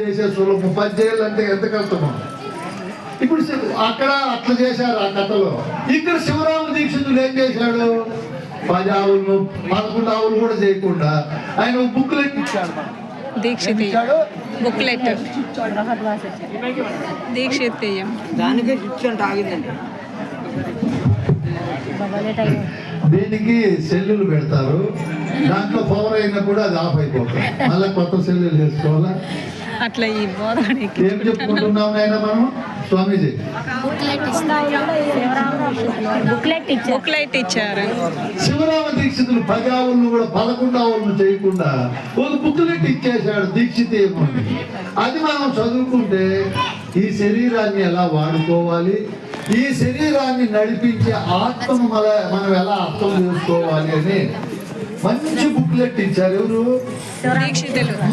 చేసే సులభం పద్దెళ్ళు అంటే ఎంత కష్టమో? ఇప్పుడు అక్కడ అట్లా చేశారు ఆ కథలో. ఇక్కడ శివరామ దీక్షితులు ఏం చేశాడు? పది ఆవులను పదకొండు ఆవులు కూడా చేయకుండా ఆయన బుక్లెట్ ఇచ్చాడు. దీక్షిత్ బుక్లెట్. దీక్షితీయం. దానికే ఆగిందండి దీనికి సెల్లులు పెడతారు. దాంట్లో పవర్ అయినప్పుడు అది ఆఫ్ అయిపోతుంది. మళ్ళీ కొత్త సెల్లులు వేసుకోవాలా అట్లా ఈ బోధనకి ఏం చెప్పుకుంటున్నాం నాయన మనం స్వామీజీ. బుక్లెట్ ఇచ్చారు. బుక్లెట్ ఇచ్చారు. శివరామ దీక్షితులు పది ఆవులను కూడా పదకొండు ఆవులను చేయకుండా ఒక బుక్లెట్ ఇచ్చేశాడు దీక్షిత ఏమో అది మనం చదువుకుంటే ఈ శరీరాన్ని ఎలా వాడుకోవాలి? ఈ శరీరాన్ని నడిపించే ఆత్మను మన మనం ఎలా అర్థం చేసుకోవాలి అని మంచి బుక్లెట్ ఇచ్చారు ఎవరు?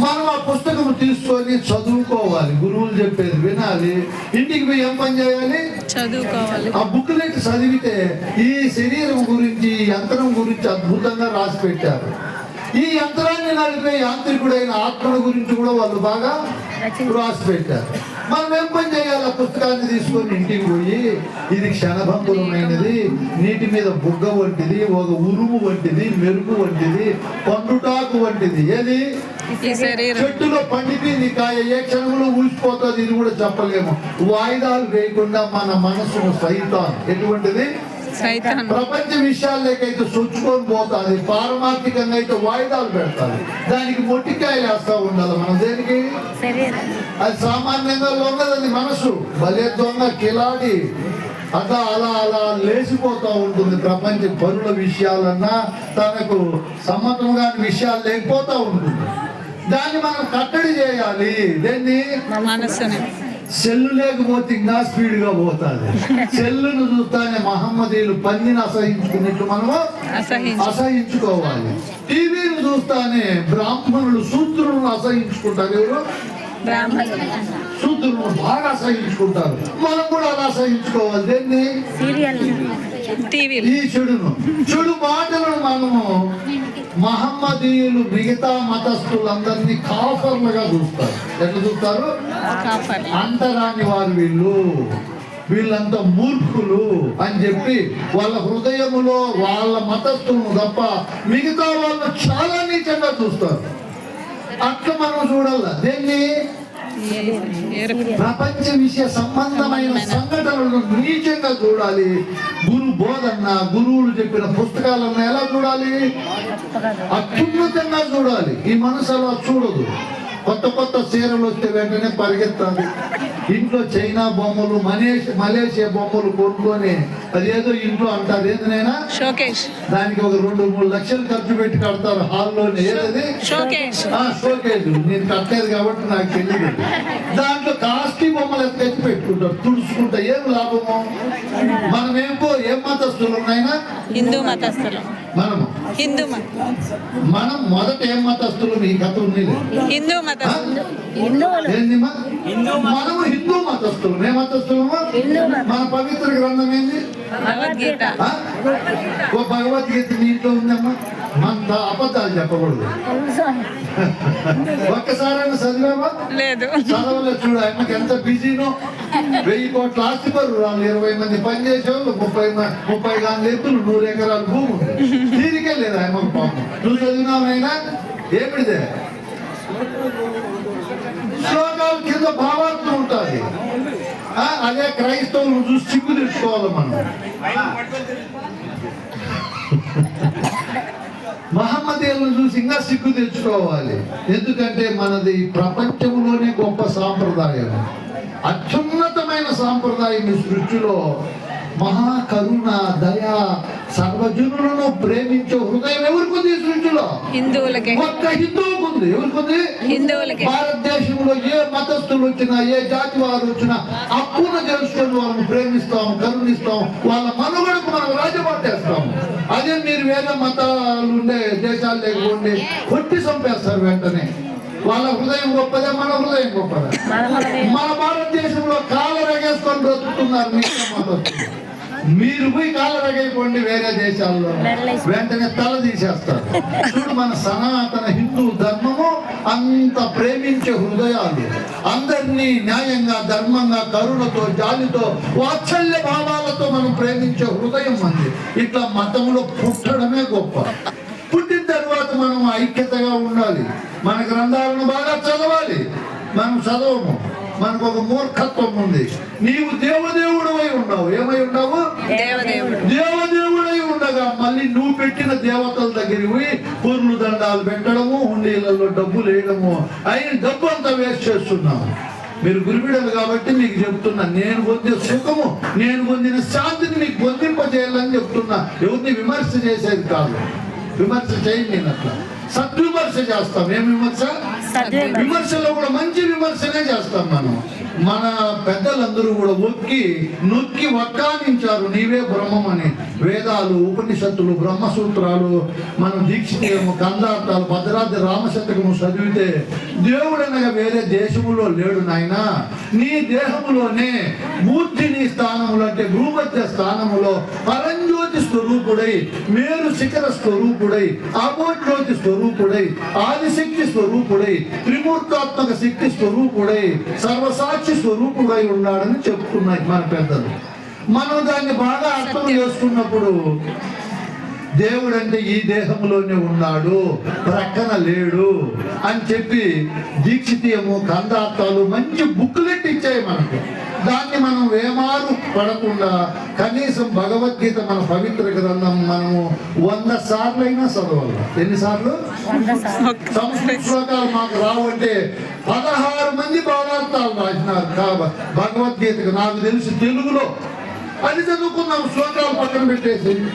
మనం ఆ పుస్తకం తీసుకొని చదువుకోవాలి. గురువులు చెప్పేది వినాలి. ఇంటికి పోయి ఏం పని చేయాలి? చదువుకోవాలి. ఆ బుక్లెట్ చదివితే ఈ శరీరం గురించి ఈ యంత్రం గురించి అద్భుతంగా రాసి పెట్టారు. ఈ యంత్రాన్ని నడిపే యాంత్రికుడైన ఆత్మల గురించి కూడా వాళ్ళు బాగా రాసి పెట్టారు. మనం ఏం పని చేయాలి? పుస్తకాన్ని తీసుకొని ఇంటికి పోయి ఇది క్షణభంగురమైనది నీటి మీద బుగ్గ వంటిది ఒక ఉరుము వంటిది మెరుపు వంటిది పండుటాకు వంటిది. ఏది? చెట్టులో పండిపోయింది కాయ ఏ క్షణంలో ఊసిపోతుంది ఇది కూడా చెప్పలేము. వాయిదాలు వేయకుండా మన మనసును సైతం ఎటువంటిది? సైతాన్. ప్రపంచ విషయాలకైతే చొచ్చుకొని పోతుంది పారమార్థికంగా అయితే వాయిదాలు పెడతాది. దానికి మొట్టికాయలు వేస్తా ఉండాలి మనం. దేనికి? అది సామాన్యంగా లొంగదండి మనసు. భలే దొంగ కిలాడి. అట్లా అలా అలా లేచిపోతూ ఉంటుంది ప్రపంచ పనుల విషయాలన్నా తనకు సమ్మతం కాని విషయాలు లేకపోతూ ఉంటుంది. దాన్ని మనం కట్టడి చేయాలి. దేన్ని? సెల్లు లేకపోతే ఇంకా స్పీడ్గా పోతుంది. సెల్లును చూస్తానే మహమ్మదీలు పందిని అసహించుకున్నట్టు మనము అసహించు అసహించుకోవాలి. టీవీని చూస్తానే బ్రాహ్మణులు శూద్రులను అసహించుకుంటారు ఎవరు? శూద్రులను బాగా అసహించుకుంటారు. మనం కూడా అలా అసహించుకోవాలి. దేన్ని? ఈ చెడును. చెడు మాటలను మనము మహమ్మదీయులు మిగతా మతస్థులందరినీ కాఫర్లుగా చూస్తారు. ఎట్లా చూస్తారు? అంతరాని వారు వీళ్ళు. వీళ్ళంతా మూర్ఖులు అని చెప్పి వాళ్ళ హృదయములో వాళ్ళ మతస్థులను తప్ప మిగతా వాళ్ళు చాలా నీచంగా చూస్తారు. అట్లా మనం చూడాల? దేన్ని? ప్రపంచ విషయ సంబంధమైన సంఘటనలను నీచంగా చూడాలి. గురు బోధన్న గురువులు చెప్పిన పుస్తకాలను ఎలా చూడాలి? అత్యున్నతంగా చూడాలి. ఈ మనసు అలా చూడదు. కొత్త కొత్త చీరలు వస్తే వెంటనే పరిగెత్తాలి. ఇంట్లో చైనా బొమ్మలు మలేషియా మలేషియా బొమ్మలు కొనుక్కొని అదేదో ఇంట్లో అంటారు. షోకేష్ దానికి ఒక రెండు మూడు లక్షలు ఖర్చు పెట్టి కడతారు హాల్లోనే. ఏదది? షోకేజ్ నేను కట్టలేదు కాబట్టి నాకు తెలియదు దాంట్లో కాస్ట్లీ బొమ్మలు తెచ్చి పెట్టుకుంటారు. తుడుచుకుంటా. ఏం లాభము? మనం ఏం పో ఏం మతస్థులు ఉన్నాయినా హిందూ మతస్థులు. మనము. హిందూ మత. మనం మొదట ఏం మతస్థులు? ఈ కథ ఉంది హిందూ మతస్థులు హిందువులు ఏంది మా? మనము హిందూ మతస్థులు. ఏ మతస్థులము? మతం. మన పవిత్ర గ్రంథం ఏంది? భగవద్గీత. ఆ? ఓ భగవద్గీత మీ ఇంట్లో ఉందమ్మా. మన అబద్ధాలు చెప్పకూడదు. ఒక్కసారైనా చదివామా లేదు. చదవలే చూడు ఆయనకి ఎంత బిజీనో. వెయ్యి కోట్ల ఆస్తి పరురాలు ఇరవై మంది పనిచేసే వాళ్ళు ముప్పై మ- ముప్పై గాని ఎత్తులు నూరు ఎకరాల భూమి లేదు ఆయన పాపం నువ్వు చదివినామైనా ఏమిటిదే? శ్లోకాల కింద భావార్థం ఉంటుంది. అదే క్రైస్తవులు చూసి చిక్కు తెచ్చుకోవాలి మనం. మహమ్మదీయులను చూసి ఇంకా సిగ్గు తెచ్చుకోవాలి. ఎందుకంటే మనది ప్రపంచంలోనే గొప్ప సాంప్రదాయం. అత్యున్నతమైన సాంప్రదాయం ఈ సృష్టిలో. మహా కరుణ దయ సర్వజనులను ప్రేమించే హృదయం ఎవరికి ఈ సృష్టిలో? హిందువులకి. ఒక్క హిందువుకు ఉంది ఎవరికి ఉంది హిందువులకి. భారతదేశంలో ఏ మతస్థులు వచ్చినా ఏ జాతి వారు వచ్చినా అప్పున తెలుసుకొని వాళ్ళని ప్రేమిస్తాం కరుణిస్తాం వాళ్ళ మనుగడకు మనం రాజపట్టేస్తాం అదే మీరు వేరే మతాలు ఉండే దేశాలు లేకపోండి కొట్టి చంపేస్తారు వెంటనే. వాళ్ళ హృదయం గొప్పదే మన హృదయం గొప్పదే. మన భారతదేశంలో కాళ్ళ రగేసుకొని బ్రతుకుతున్నారు మిగతా మతస్థులు. మీరు పోయి కాళ్ళ రగైపోండి వేరే దేశాల్లో. వెంటనే తల తీసేస్తారు. చూడు మన సనాతన హిందూ ధర్మము అంత ప్రేమించే హృదయాలు. అందరినీ న్యాయంగా ధర్మంగా కరుణతో జాలితో వాత్సల్య భావాలతో మనం ప్రేమించే హృదయం మంది ఇట్లా మతంలో పుట్టడమే గొప్ప. పుట్టిన తర్వాత మనం ఐక్యతగా ఉండాలి. మన గ్రంథాలను బాగా చదవాలి. మనం చదవము. మనకు ఒక మూర్ఖత్వం ఉంది. నీవు దేవదేవుడు అయి ఉన్నావు. ఏమై ఉన్నావు? దేవదేవుడై. ఉండగా మళ్ళీ నువ్వు పెట్టిన దేవతల దగ్గరికి పోయి పూర్లు దండాలు పెట్టడము హుండీలలో డబ్బులు వేయడము అయిన డబ్బు అంతా వేస్ట్ చేస్తున్నాము మీరు గురిబిడలు కాబట్టి మీకు చెప్తున్నా నేను పొందే సుఖము నేను పొందిన శాంతిని మీకు పొందింపజేయాలని చెప్తున్నా. ఎవరిని విమర్శ చేసేది కాదు. విమర్శ చేయండి నేను అట్లా. సద్విమర్శ చేస్తాం. ఏం విమర్శ. విమర్శలో కూడా మంచి విమర్శనే చేస్తాం మనం. మన పెద్దలందరూ కూడా ఒక్కి నొక్కి వక్కానించారు. నీవే బ్రహ్మం అని వేదాలు ఉపనిషత్తులు బ్రహ్మసూత్రాలు మనం దీక్షితము కందార్థాలు భద్రాద్రి రామశతకము చదివితే దేవుడనగా వేరే దేశములో లేడు నాయన. నీ దేహములోనే మూర్తిని స్థానములు అంటే భూమధ్య స్థానములో పరంజ్యోతి స్వరూపుడై మేరు శిఖర స్వరూపుడై ఆపోజ్యోతి స్వరూపుడై ఆదిశక్తి స్వరూపుడై త్రిమూర్తాత్మక శక్తి స్వరూపుడై సర్వసాక్షి స్వరూపుడై ఉన్నాడని చెప్తున్నాయి మన పెద్దలు. మనం దాన్ని బాగా అర్థం చేసుకున్నప్పుడు దేవుడు అంటే ఈ దేహంలోనే ఉన్నాడు ప్రక్కన లేడు అని చెప్పి దీక్షితీయము కందార్థాలు మంచి బుక్లెట్ ఇచ్చాయి మనకు. దాన్ని మనం వేమారు పడకుండా కనీసం భగవద్గీత మన పవిత్ర గ్రంథం మనము వంద సార్లైనా చదవాలి. ఎన్నిసార్లు సంస్కృత శ్లోకాలు మాకు రావంటే పదహారు మంది భావార్థాలు రాసినారు. కాబ- భగవద్గీతకు నాకు తెలిసి తెలుగులో. అది చదువుకున్నాం శ్లోకాలు పక్కన పెట్టేసి.